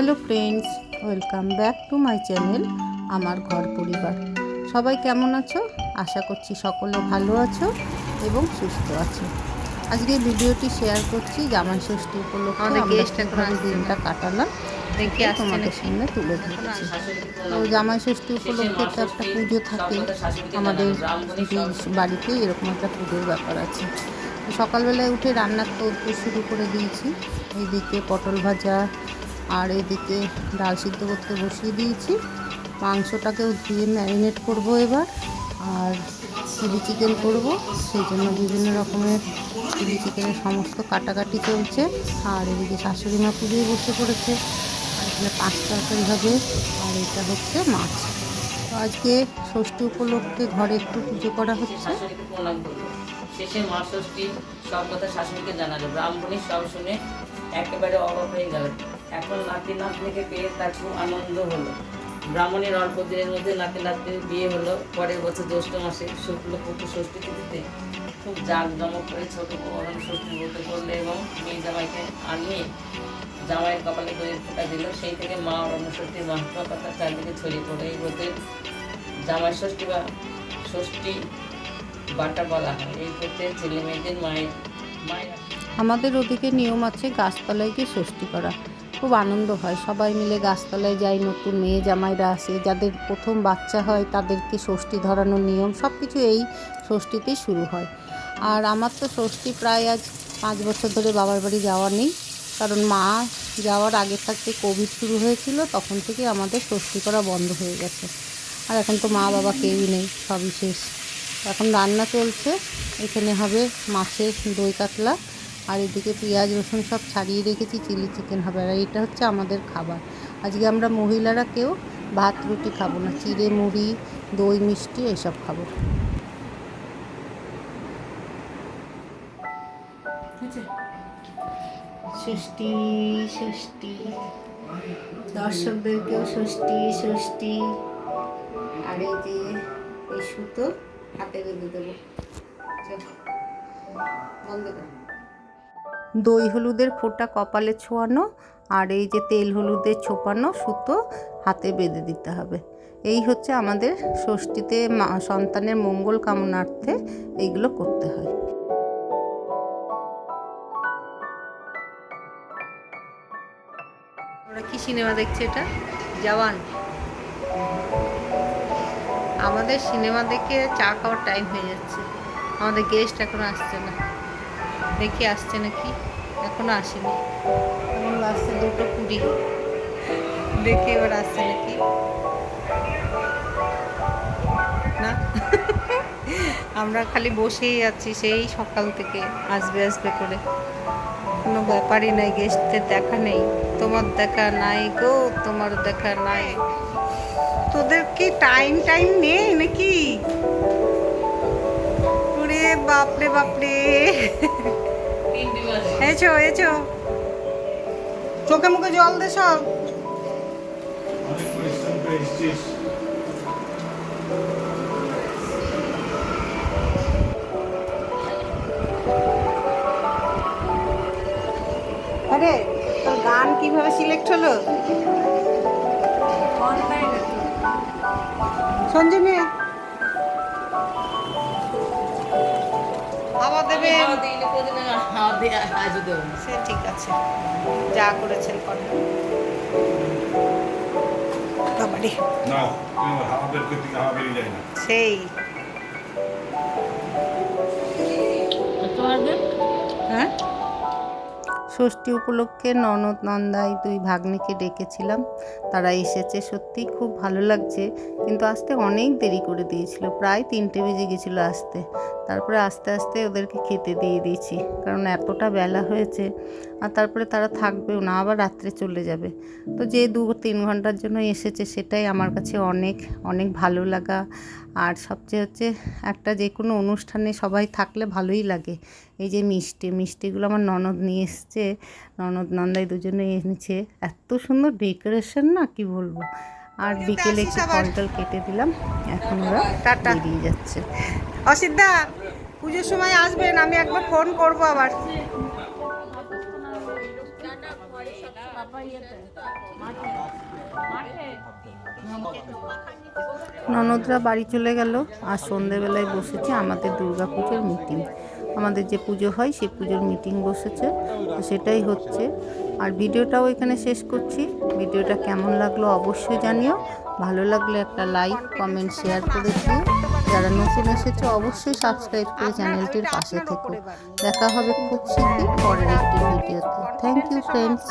Hello friends welcome back to my channel আমার ঘর পরিবার। সবাই কেমন আছো? আশা করছি সকলে ভালো আছো এবং সুস্থ আছো। আজকে ভিডিওটি শেয়ার করছি জামাই ষষ্ঠী উপলক্ষে আমাদের আমরা কীভাবে দিনটা কাটালাম তোমাদের সামনে তুলে ধরছি। তো জামাই ষষ্ঠী উপলক্ষে তো একটা পুজো থাকে। আমাদের বাড়িতে এরকম একটা পুজোর ব্যাপার আছে। তো সকালবেলায় উঠে রান্নার তো শুরু করে দিয়েছি। এইদিকে পটল ভাজা আর এদিকে ডাল সিদ্ধ করতে বসিয়ে দিয়েছি। মাংসটাকেও ধুয়ে ম্যারিনেট করব এবার। আর চিলি চিকেন করব। সেই জন্য বিভিন্ন রকমের চিলি চিকেনের সমস্ত কাটাকাটি চলছে। আর এদিকে শাশুড়ি মা পুজোয় বসে পড়েছে। আর এখানে পাঁচ তরকারি হবে। আর এটা হচ্ছে মাছ। তো আজকে ষষ্ঠী উপলক্ষে ঘরে একটু পুজো করা হচ্ছে। শেষে মা ষষ্ঠী, সব কথা শাশুড়িকে জানালো। ব্রাহ্মণী সব শুনে একেবারে অবাক হয়ে গেল। এখন নাতি নাতনিকে পেয়ে তার খুব আনন্দ হলো। ব্রাহ্মণের অল্প দিনের মধ্যে নাতি নাতনির বিয়ে হলো। পরের বছর জ্যৈষ্ঠ মাসে শুক্লপক্ষ ষষ্ঠী তিথিতে খুব জাঁকজমক করে ছোট বড় ষষ্ঠী ব্রত করল এবং মেয়ে জামাইকে আনিয়ে জামাইয়ের কপালে দইয়ের ফোঁটা দিল। সেই থেকে মা অরণ্যষষ্ঠীর মাহাত্ম কথা চারদিকে ছড়িয়ে পড়ে। এই ব্রতের জামাই ষষ্ঠী বা ষষ্ঠী বাটা বলা হয়। এই করতে ছেলে মেয়েদের মায়ের মায়ের আমাদের ওদিকে নিয়ম আছে গাছতলায় গিয়ে ষষ্ঠী করা। খুব আনন্দ হয়। সবাই মিলে গাছতলায় যাই, নতুন মেয়ে জামাইরা আসে। যাদের প্রথম বাচ্চা হয়, তাদেরকে ষষ্ঠী ধরানোর নিয়ম সব কিছু এই ষষ্ঠীতেই শুরু হয়। আর আমার তো ষষ্ঠী প্রায় আজ পাঁচ বছর ধরে বাবার বাড়ি যাওয়া নেই। কারণ মা যাওয়ার আগে থাকতে কোভিড শুরু হয়েছিল, তখন থেকে আমাদের ষষ্ঠী করা বন্ধ হয়ে গেছে। আর এখন তো মা বাবা কেউই নেই, সবই শেষ। এখন রান্না চলছে। এখানে হবে মাছের দই কাতলা আর এদিকে পেঁয়াজ, রসুন সব ছাড়িয়ে রেখেছি, চিলি চিকেন হবে। আর এটা হচ্ছে আমাদের খাবার। আজকে আমরা মহিলারা কেউ ভাত, রুটি খাব না। চিড়ে, মুড়ি, দই, মিষ্টি এসব খাব। ষষ্ঠী ষষ্ঠী। দর্শকদেরকেও ষষ্ঠী ষষ্ঠী। আর এই যে এই সুতো হাতে বেঁধে দেবো। বন্ধ কর। দই হলুদের ফোঁটা কপালে ছোঁয়ানো আর এই যে তেল হলুদের ছোপানো সুতো হাতে বেঁধে দিতে হবে। এই হচ্ছে আমাদের ষষ্ঠীতে সন্তানের মঙ্গল কামনার্থে এইগুলো করতে হয়। কি সিনেমা দেখছে এটা? জওয়ান। আমাদের সিনেমা দেখে চা খাওয়ার টাইম হয়ে যাচ্ছে। আমাদের গেস্ট এখন আসছে না। দেখি আসছে নাকি? এখনও আসেনি। এখন আসছে দুটো কুড়ি। দেখি এবার আসছে নাকি? না? আমরা খালি বসেই আছি, সেই সকাল থেকে আসবে আসবে করে। কোনো ব্যাপারই নাই গেস্টদের দেখা নেই। তোমার দেখা নাই গো, তোমার দেখা নাই। তোদের কি টাইম টাইম নেই নাকি? বাপরে বাপরে। এছো এছো চোখে মুখে জল দে সব। আরে তোর গান কীভাবে সিলেক্ট হলো? সঞ্জনী হাওয়া দেবে। সে ঠিক আছে। যা করেছেন করেন। বাবারে। ষষ্ঠী উপলক্ষে ননদ নন্দাই দুই ভাগ্নিকে ডেকেছিলাম। তারা এসেছে সত্যি খুব ভালো লাগছে, কিন্তু আসতে অনেক দেরি করে দিয়েছিল, প্রায় তিনটে বেজে গেছিল আসতে। তারপরে আস্তে আস্তে ওদেরকে খেতে দিয়ে দিয়েছি, কারণ এতটা বেলা হয়েছে আর তারপরে তারা থাকবেও না আবার রাত্রে চলে যাবে। তো যে দু তিন ঘণ্টার জন্য এসেছে সেটাই আমার কাছে অনেক অনেক ভালো লাগা। আর সবচেয়ে হচ্ছে একটা যে কোনো অনুষ্ঠানে সবাই থাকলে ভালোই লাগে। এই যে মিষ্টি মিষ্টিগুলো আমার ননদ নিয়ে এসছে। ননদ নন্দাই দুজনে এনেছে। এত সুন্দর ডেকোরেশন না কি বলব? আর বিকেলে একটু ফল কেটে দিলাম। এখন ওরা টাটা। বেরিয়ে যাচ্ছে। অসিদ্ধা পুজোর সময় আসবেন আমি একবার ফোন করব আবার। ননদরা বাড়ি চলে গেল, আর সন্ধেবেলায় বসেছে আমাদের দুর্গা পুজোর মিটিং আমাদের যে পুজো হয়, সেই পুজোর মিটিং বসেছে। সেটাই হচ্ছে। আর ভিডিওটাও এখানে শেষ করছি। ভিডিওটা কেমন লাগল অবশ্যই জানিও। ভালো লাগলে একটা লাইক কমেন্ট শেয়ার করে দিও। যারা নতুন এসেছে অবশ্যই সাবস্ক্রাইব করে চ্যানেলটির পাশে থেকো। দেখা হবে খুব শীঘ্রই পরের একটি ভিডিওতে। Thank you friends